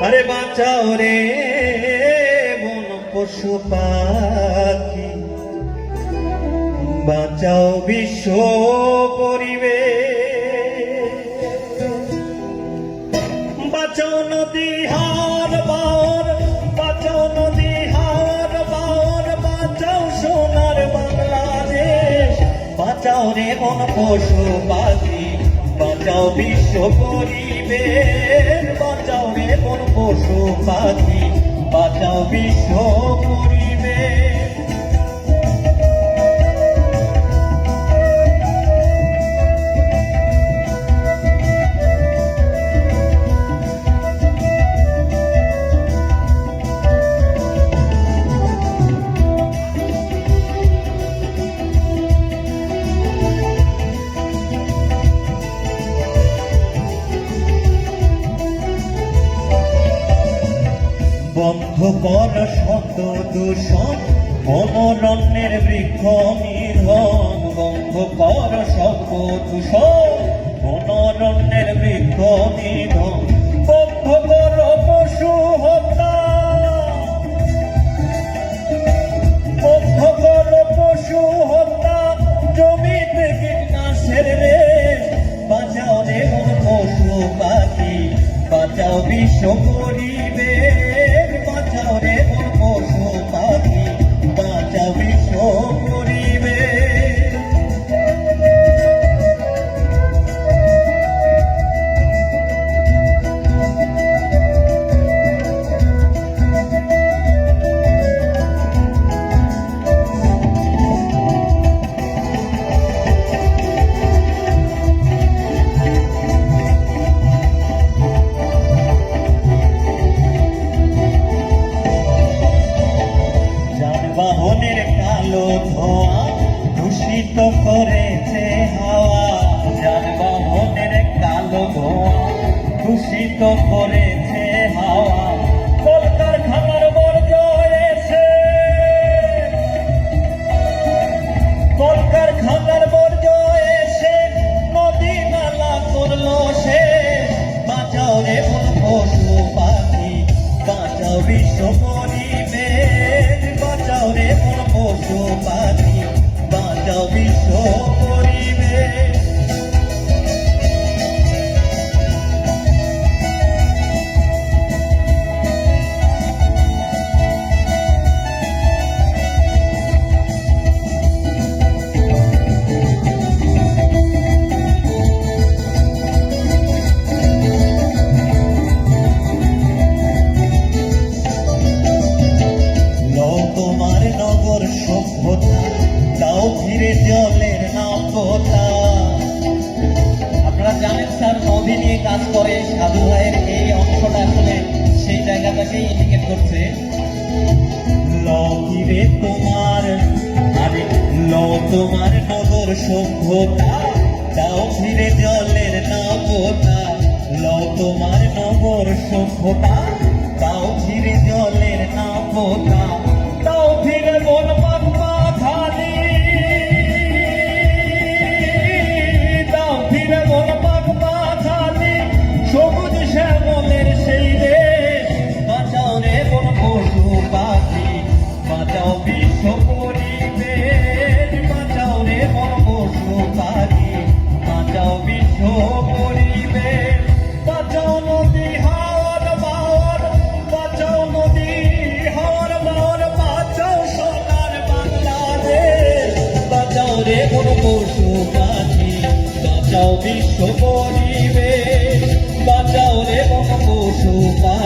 আরে বাঁচাও রে বন পশু পাখি। বাঁচাও বিশ্ব পরিবেশ। বাঁচাও নদী, হার বাওর বাঁচাও নদী, হার বাওর বাঁচাও সোনার বাংলাদেশ। বাঁচাও রে বন পশু পাখি। বাঁচাও বিশ্ব পরিবেশ। বাঁচাও রে বন পশু পাখি বাঁচাও বিশ্ব বন্ধ কর শত দূষণ, অমরণ্যের বৃক্ষ নিধন। বন্ধ কর শত দূষণ, অমরণ্যের বৃক্ষ নিধন। বন্ধ কর পশু হত্যা। বন্ধ কর পশু হত্যা। জমিতে কীটনাশের রে, বাঁচাও পশু পাখি, বাঁচাও বিশ্ব পরিবেশ। করেছে হাওয়া, যানবাহনের কালো ধোঁয়া। দূষিত করেছে হাওয়া, কলকারখানার বর্জ্য এসে। কলকারখানার বর্জ্য এসে, নদী নালা করল সে। বাঁচাও রে পশু পাখি বাঁচাও বিশ্ব পরিবেশ। বাঁচাও রে পশু পাখি বাঁচাও সভ্যতা দাও ফিরে জলের নাপতা আপনারা জানেন স্যার, নদী নিয়ে কাজ করে সাধু ভাইয়ের এই অংশটা আসলে সেই জায়গাটাকে ইন্ডিকেট করছে। লও ফিরে তোমার, আরে লও তোমার নগর সভ্যতা। দাও ফিরে জলের নাপতা লও তোমার নগর সভ্যতা। দাও ফিরে জলের নাপতা বাঁচাও কোনো পশু পাখি বাঁচাও বিশ্ব পরিবেশ বাঁচাও রে কোনো পশু পাখি।